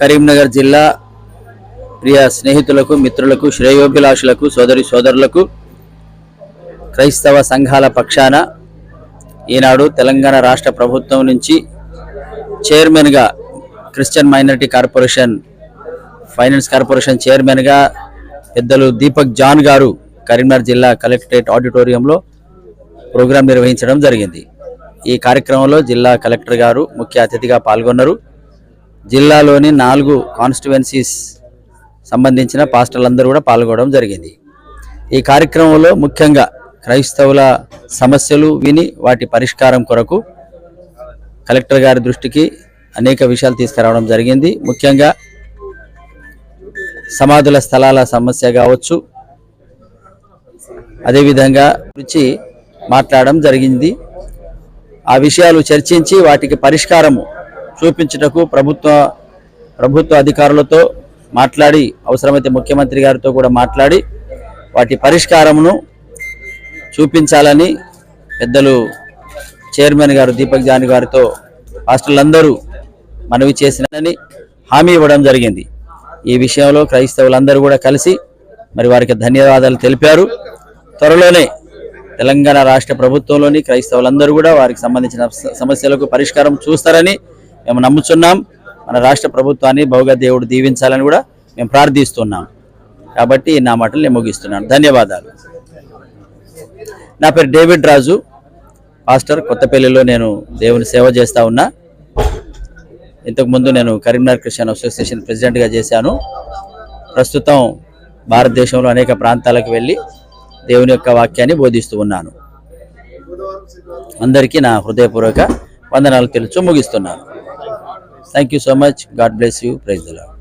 కరీంనగర్ జిల్లా ప్రియ స్నేహితులకు మిత్రులకు శ్రేయోభిలాషులకు సోదరి సోదరులకు క్రైస్తవ సంఘాల పక్షాన ఈనాడు తెలంగాణ రాష్ట్ర ప్రభుత్వం నుంచి చైర్మన్గా Christian minority corporation finance corporation చైర్మన్గా పెద్దలు దీపక్ జాన్ గారు కరీంనగర్ జిల్లా కలెక్టరేట్ ఆడిటోరియంలో ప్రోగ్రాం నిర్వహించడం జరిగింది. ఈ కార్యక్రమంలో జిల్లా కలెక్టర్ గారు ముఖ్య అతిథిగా పాల్గొన్నారు. జిల్లాలోని నాలుగు కాన్స్టిట్యువెన్సీస్ సంబంధించిన పాస్టర్లందరూ కూడా పాల్గొనడం జరిగింది. ఈ కార్యక్రమంలో ముఖ్యంగా క్రైస్తవుల సమస్యలు విని వాటి పరిష్కారం కొరకు కలెక్టర్ గారి దృష్టికి అనేక విషయాలు తీసుకురావడం జరిగింది. ముఖ్యంగా సమాధుల స్థలాల సమస్య కావచ్చు అదేవిధంగా రుచి మాట్లాడడం జరిగింది. ఆ విషయాలు చర్చించి వాటికి పరిష్కారము చూపించుటకు ప్రభుత్వ ప్రభుత్వ అధికారులతో మాట్లాడి అవసరమైతే ముఖ్యమంత్రి గారితో కూడా మాట్లాడి వాటి పరిష్కారమును చూపించాలని పెద్దలు చైర్మన్ గారు దీపక్ జాని గారితో హాస్టళ్ళందరూ మనవి చేసినని హామీ ఇవ్వడం జరిగింది. ఈ విషయంలో క్రైస్తవులందరూ కూడా కలిసి మరి వారికి ధన్యవాదాలు తెలిపారు. త్వరలోనే తెలంగాణ రాష్ట్ర ప్రభుత్వంలోని క్రైస్తవులందరూ కూడా వారికి సంబంధించిన సమస్యలకు పరిష్కారం చూస్తారని మేము నమ్ముచున్నాం. మన రాష్ట్ర ప్రభుత్వాన్ని బహుగా దేవుడు దీవించాలని కూడా మేము ప్రార్థిస్తున్నాం. కాబట్టి నా మాటలు నేను ముగిస్తున్నాను. ధన్యవాదాలు. నా పేరు డేవిడ్ రాజు. పాస్టర్ కొత్తపల్లిలో నేను దేవుని సేవ చేస్తా ఉన్నా. ఇంతకుముందు నేను కరీంనగర్ క్రిస్టియన్ అసోసియేషన్ ప్రెసిడెంట్గా చేశాను. ప్రస్తుతం భారతదేశంలో అనేక ప్రాంతాలకు వెళ్ళి దేవుని యొక్క వాక్యాన్ని బోధిస్తూ ఉన్నాను. అందరికీ నా హృదయపూర్వక వందనాలు తెలుసు ముగిస్తున్నాను. Thank you so much. God bless you. Praise the Lord.